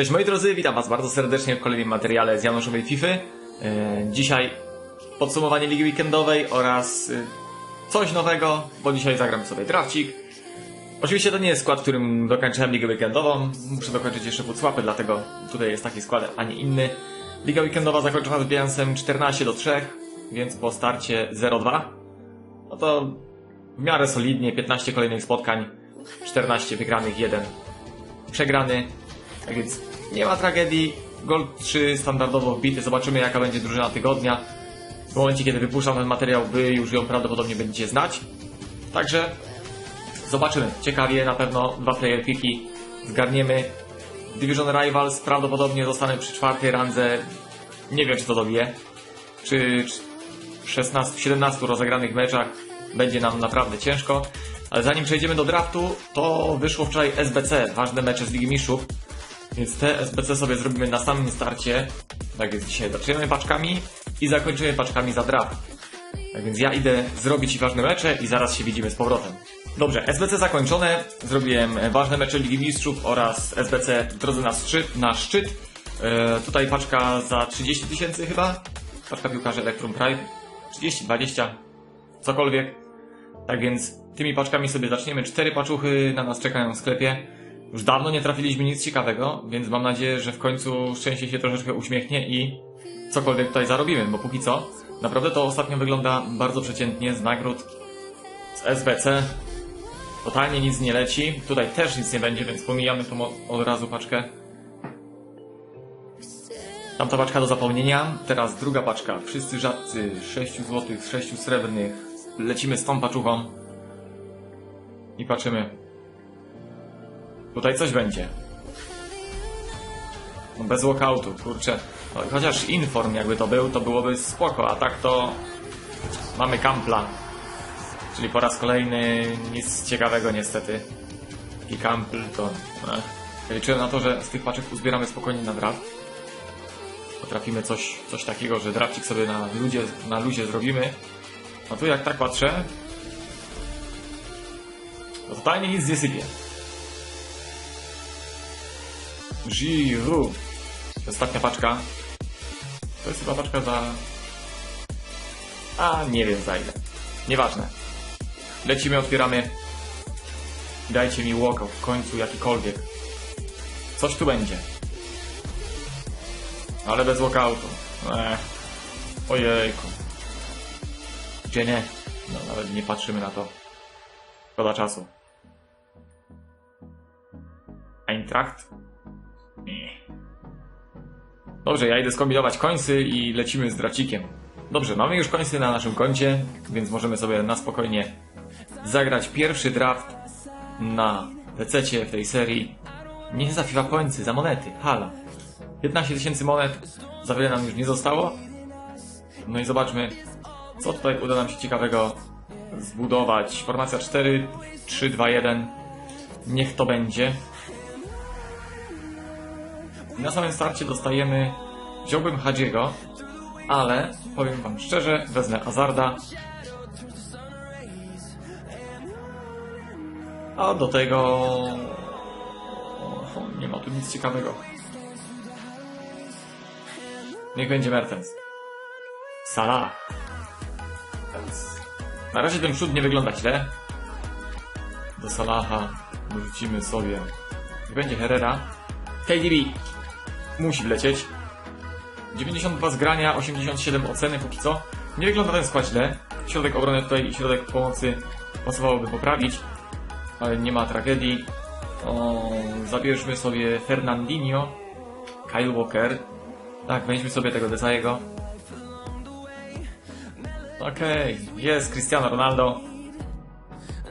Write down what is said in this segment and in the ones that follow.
Cześć moi drodzy, witam was bardzo serdecznie w kolejnym materiale z Januszowej Fify. E, Dzisiaj podsumowanie ligi weekendowej oraz e, coś nowego, bo dzisiaj zagram sobie drafcik. Oczywiście to nie jest skład, którym dokończyłem ligę weekendową. Muszę dokończyć jeszcze Foodswapy, dlatego tutaj jest taki skład, a nie inny. Liga weekendowa zakończona z bilansem 14 do 3, więc po starcie 0-2. No to w miarę solidnie, 15 kolejnych spotkań, 14 wygranych, 1 przegrany. Tak więc nie ma tragedii. Gold 3 standardowo wbity. Zobaczymy jaka będzie drużyna tygodnia. W momencie kiedy wypuszczam ten materiał, wy już ją prawdopodobnie będziecie znać. Także zobaczymy. Ciekawie, na pewno dwa player piki zgarniemy. Division Rivals prawdopodobnie zostanę przy czwartej randze. Nie wiem czy to dobiję. Przy 16, 17 rozegranych meczach będzie nam naprawdę ciężko. Ale zanim przejdziemy do draftu, to wyszło wczoraj SBC, ważne mecze z Ligi Mistrzów. Więc te SBC sobie zrobimy na samym starcie. Tak więc dzisiaj zaczynamy paczkami i zakończymy paczkami za draft. Tak więc ja idę zrobić ważne mecze i zaraz się widzimy z powrotem. Dobrze, SBC zakończone. Zrobiłem ważne mecze Ligi Mistrzów oraz SBC w drodze na szczyt. Na szczyt. E, tutaj paczka za 30 tysięcy chyba. Paczka piłkarzy Electrum Prime. 30, 20, cokolwiek. Tak więc tymi paczkami sobie zaczniemy. Cztery paczuchy na nas czekają w sklepie. Już dawno nie trafiliśmy nic ciekawego, więc mam nadzieję, że w końcu szczęście się troszeczkę uśmiechnie i cokolwiek tutaj zarobimy, bo póki co naprawdę to ostatnio wygląda bardzo przeciętnie z nagród z SBC. Totalnie nic nie leci. Tutaj też nic nie będzie, więc pomijamy tą od razu paczkę. Tamta paczka do zapomnienia. Teraz druga paczka. Wszyscy rzadcy. 6 zł, 6 srebrnych. Lecimy z tą paczuchą. I patrzymy. Tutaj coś będzie. No bez walkoutu, kurczę. No, chociaż inform jakby to był, to byłoby spoko, a tak to mamy kampla. Czyli po raz kolejny nic ciekawego niestety. I kampl to... Eh. Ja liczyłem na to, że z tych paczek uzbieramy spokojnie na draft. Potrafimy coś, coś takiego, że drafcik sobie na ludzie, na luzie zrobimy. No tu jak tak patrzę, to totalnie nic nie sypie. Giroud. Ostatnia paczka. To jest chyba paczka za... A, nie wiem za ile. Nieważne. Lecimy, otwieramy. Dajcie mi walkout w końcu jakikolwiek. Coś tu będzie. Ale bez walkoutu. Eee. Ojejku. Gdzie nie? No nawet nie patrzymy na to. Szkoda czasu. Eintracht? Dobrze, ja idę skombinować końcy i lecimy z dracikiem. Dobrze, mamy już końcy na naszym koncie, więc możemy sobie na spokojnie zagrać pierwszy draft na PC w tej serii. Nie za FIFA końcy, za monety, hala. 15 tysięcy monet, za wiele nam już nie zostało. No i zobaczmy, co tutaj uda nam się ciekawego zbudować. Formacja 4, 3, 2, 1. Niech to będzie. I na samym starcie dostajemy... Wziąłbym Hadziego, ale powiem wam szczerze, wezmę Azarda. A do tego... O, nie ma tu nic ciekawego. Niech będzie Mertens. Więc na razie ten przód nie wygląda źle. Do Salaha dorzucimy sobie. Niech będzie Herrera. KDB musi wlecieć. 92 zgrania, 87 oceny póki co. Nie wygląda ten skład źle. Środek obrony tutaj i środek pomocy pasowałoby poprawić, ale nie ma tragedii. O, zabierzmy sobie Fernandinho, Kyle Walker. Tak, weźmy sobie tego Desaiego. Okej, okay, jest Cristiano Ronaldo.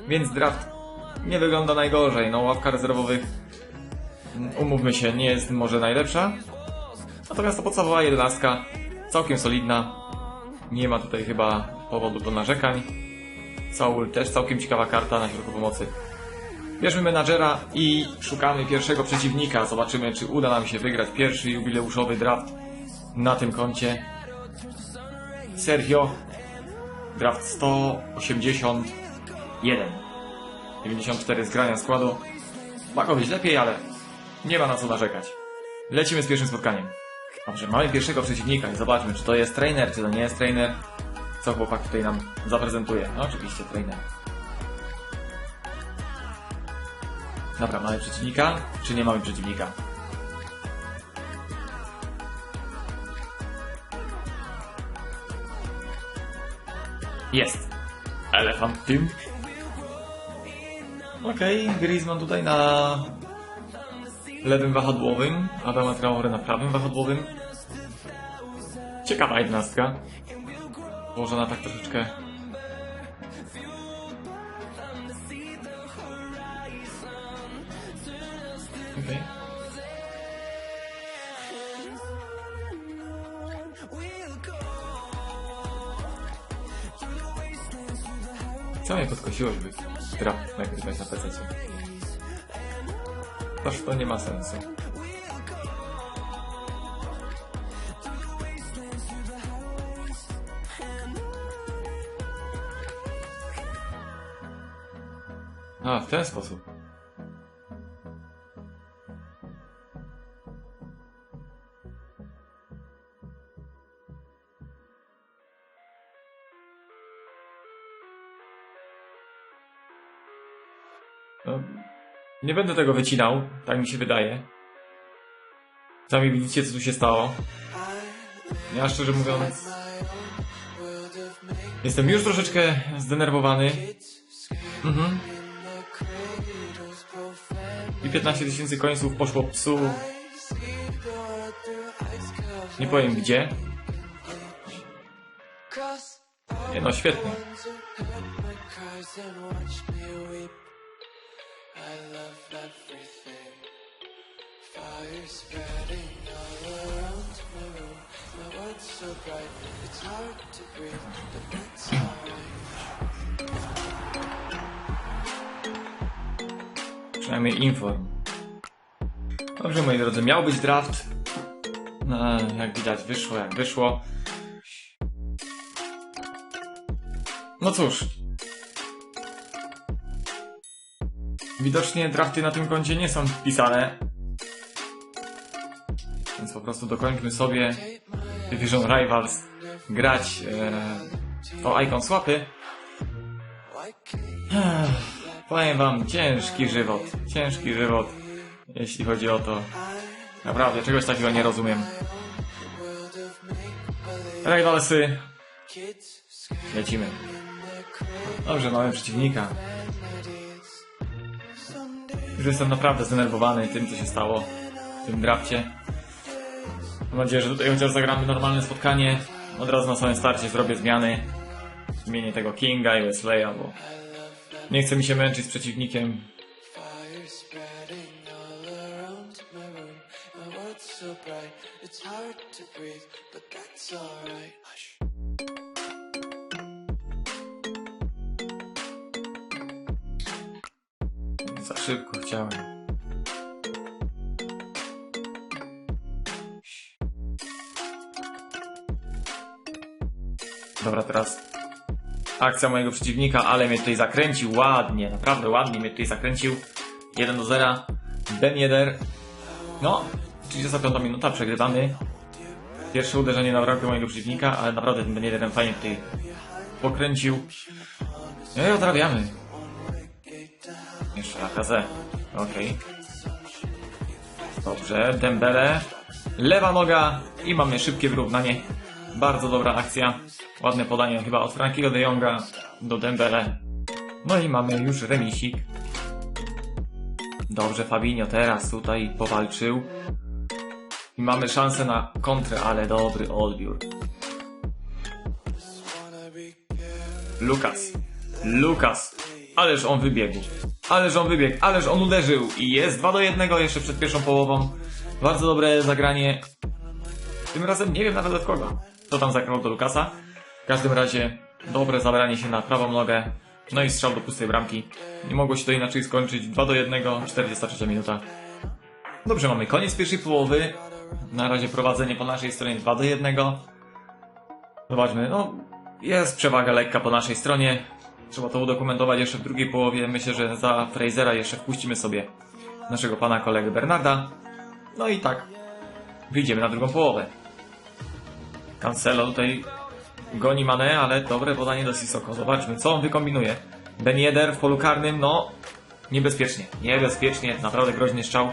Więc draft nie wygląda najgorzej. No, ławka rezerwowych, umówmy się, nie jest może najlepsza. Natomiast to podstawowa jedenastka, całkiem solidna. Nie ma tutaj chyba powodu do narzekań. Saul też całkiem ciekawa karta na środku pomocy. Bierzmy menadżera i szukamy pierwszego przeciwnika. Zobaczymy, czy uda nam się wygrać pierwszy jubileuszowy draft na tym koncie. Sergio Draft 181. 94 zgrania składu. Być lepiej, ale nie ma na co narzekać. Lecimy z pierwszym spotkaniem. Dobrze, mamy pierwszego przeciwnika i zobaczmy, czy to jest trainer, czy to nie jest trainer. Co chłopak tutaj nam zaprezentuje? No oczywiście trainer. Dobra, mamy przeciwnika, czy nie mamy przeciwnika? Jest. Elephant Team. Okej, Griezmann tutaj na lewym wahadłowym, Adama Traore na prawym wahadłowym. Ciekawa jednostka. Położona tak troszeczkę... Okej. Co mnie podkosiło, żeby draft nagrywać na PC? Toż to nie ma sensu. A, w ten sposób. No, nie będę tego wycinał, tak mi się wydaje. Sami widzicie, co tu się stało. Ja szczerze mówiąc... Jestem już troszeczkę zdenerwowany. Mhm. I 15 tysięcy końców poszło psu. Nie powiem gdzie. Nie no, świetnie. I. Przynajmniej inform. Dobrze, moi drodzy, miał być draft. No, jak widać, wyszło jak wyszło. No cóż. Widocznie drafty na tym koncie nie są wpisane. Więc po prostu dokończmy sobie Division Rivals grać e, o Icon Swapy. Powiem wam, ciężki żywot. Ciężki żywot, jeśli chodzi o to. Naprawdę, czegoś takiego nie rozumiem. Rivalsy. Lecimy. Dobrze, mamy przeciwnika. Już jestem naprawdę zdenerwowany tym, co się stało w tym drafcie. Mam nadzieję, że tutaj chociaż zagramy normalne spotkanie. Od razu na samym starcie zrobię zmiany. Zmienię tego Kinga i Wesley'a, bo nie chce mi się męczyć z przeciwnikiem. So bright, it's hard to breathe, but that's alright. Szybko chciałem. Dobra, teraz akcja mojego przeciwnika, ale mnie tutaj zakręcił ładnie, naprawdę ładnie mnie tutaj zakręcił. 1 do 0. Ben Yedder. No, 35 minuta, przegrywamy. Pierwsze uderzenie na bramkę mojego przeciwnika, ale naprawdę ten Ben Yedder fajnie tutaj pokręcił. No i odrabiamy. Jeszcze Lacazette. Okej. Dobrze, Dembele. Lewa noga i mamy szybkie wyrównanie. Bardzo dobra akcja. Ładne podanie chyba od Frankiego de Jonga do Dembele. No i mamy już remisik. Dobrze, Fabinho teraz tutaj powalczył. I mamy szansę na kontrę, ale dobry odbiór. Lukas. Lukas. Ależ on wybiegł. Ależ on wybiegł. Ależ on uderzył. I jest 2 do 1 jeszcze przed pierwszą połową. Bardzo dobre zagranie. Tym razem nie wiem nawet od kogo. Kto tam zagrał do Lukasa. W każdym razie dobre zabranie się na prawą nogę. No i strzał do pustej bramki. Nie mogło się to inaczej skończyć. 2 do 1, 43 minuta. Dobrze, mamy koniec pierwszej połowy. Na razie prowadzenie po naszej stronie 2 do 1. Zobaczmy, no jest przewaga lekka po naszej stronie. Trzeba to udokumentować jeszcze w drugiej połowie. Myślę, że za Frasera jeszcze wpuścimy sobie naszego pana kolegę Bernarda. No i tak wyjdziemy na drugą połowę. Cancelo tutaj goni Mane, ale dobre podanie do Sissoko. Zobaczmy, co on wykombinuje. Ben Yedder w polu karnym, no niebezpiecznie. Niebezpiecznie, naprawdę groźny strzał.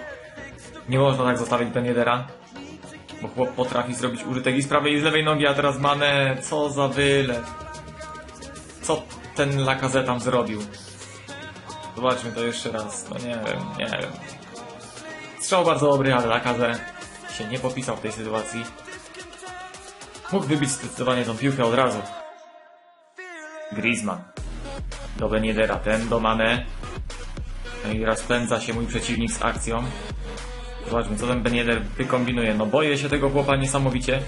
Nie można tak zostawić Ben Yeddera. Bo chłop potrafi zrobić użytek i z prawej i z lewej nogi, a teraz Mane, co za wylew. Co ten Lacazette tam zrobił? Zobaczmy to jeszcze raz. No nie wiem, nie wiem. Strzał bardzo dobry, ale Lacazette się nie popisał w tej sytuacji. Mógł wybić zdecydowanie tą piłkę od razu. Griezmann. Do Beniedera, ten do Mane. No i rozpędza się mój przeciwnik z akcją. Zobaczmy, co ten Benieder wykombinuje. No boję się tego chłopa niesamowicie.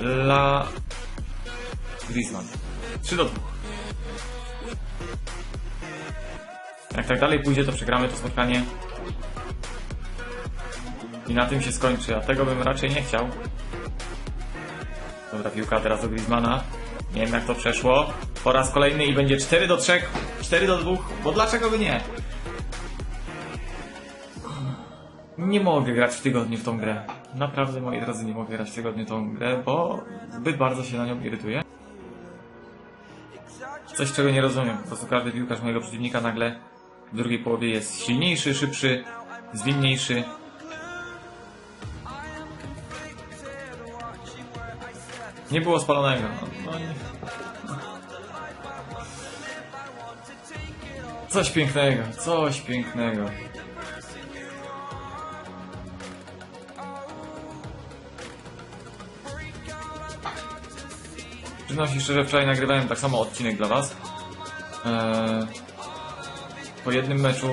La... Griezmann. 3 do 2. Jak tak dalej pójdzie, to przegramy to spotkanie. I na tym się skończy, a tego bym raczej nie chciał. Dobra, piłka teraz do Griezmana. Nie wiem jak to przeszło. Po raz kolejny i będzie 4 do 3, 4 do 2, bo dlaczego by nie? Nie mogę grać w tygodniu w tą grę. Naprawdę, moi drodzy, nie mogę grać w tygodniu w tą grę, bo zbyt bardzo się na nią irytuję. Coś, czego nie rozumiem. Po prostu każdy piłkarz mojego przeciwnika nagle w drugiej połowie jest silniejszy, szybszy, zwinniejszy. Nie było spalonego. No, no i... Coś pięknego, coś pięknego. Przyznam się szczerze, wczoraj nagrywałem tak samo odcinek dla Was. Eee, po jednym meczu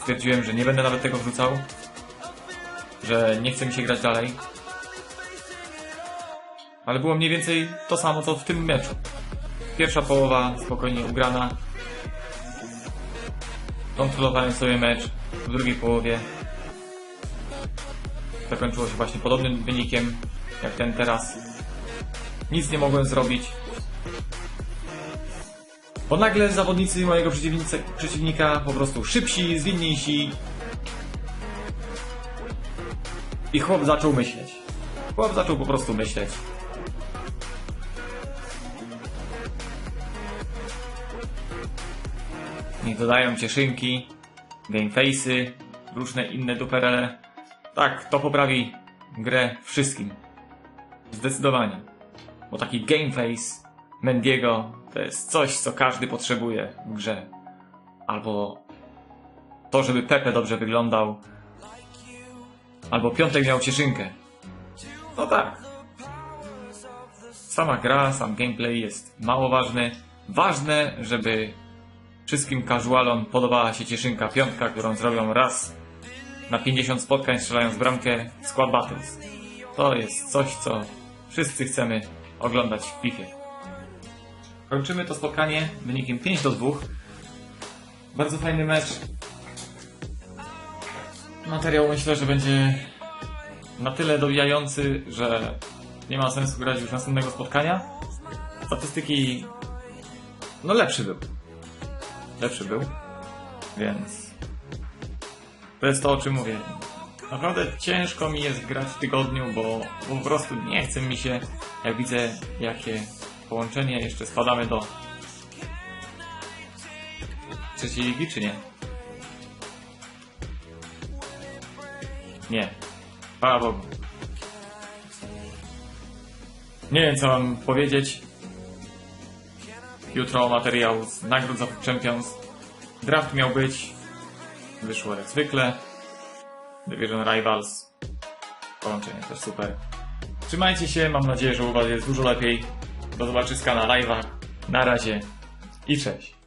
stwierdziłem, że nie będę nawet tego wrzucał, że nie chce mi się grać dalej. Ale było mniej więcej to samo, co w tym meczu. Pierwsza połowa spokojnie ugrana. Kontrolowałem sobie mecz w drugiej połowie. Zakończyło się właśnie podobnym wynikiem jak ten teraz. Nic nie mogłem zrobić. Bo nagle zawodnicy mojego przeciwnika po prostu szybsi, zwinniejsi. I chłop zaczął myśleć. Chłop zaczął po prostu myśleć. Niech dodają cieszynki, gameface'y, różne inne duperele. Tak, to poprawi grę wszystkim. Zdecydowanie. Bo taki gameface Mendiego to jest coś, co każdy potrzebuje w grze. Albo to, żeby Pepe dobrze wyglądał. Albo Piątek miał cieszynkę. No tak. Sama gra, sam gameplay jest mało ważny. Ważne, żeby wszystkim casualom podobała się cieszynka piątka, którą zrobią raz na 50 spotkań strzelając bramkę Squad Battles. To jest coś, co wszyscy chcemy oglądać w FIFA. Kończymy to spotkanie wynikiem 5 do 2. Bardzo fajny mecz. Materiał myślę, że będzie na tyle dobijający, że nie ma sensu grać już następnego spotkania. Statystyki no lepszy był. Lepszy był. Więc to jest to, o czym mówię. Naprawdę ciężko mi jest grać w tygodniu, bo po prostu nie chce mi się, jak widzę jakie połączenie, jeszcze spadamy do trzeciej ligi, czy nie? Nie. Chwała Bogu. Nie wiem, co mam powiedzieć. Jutro materiał z nagród za Champions. Draft miał być. Wyszło jak zwykle. Division Rivals. Połączenie też super. Trzymajcie się, mam nadzieję, że u Was jest dużo lepiej. Do zobaczyska na live'ach. Na razie i cześć.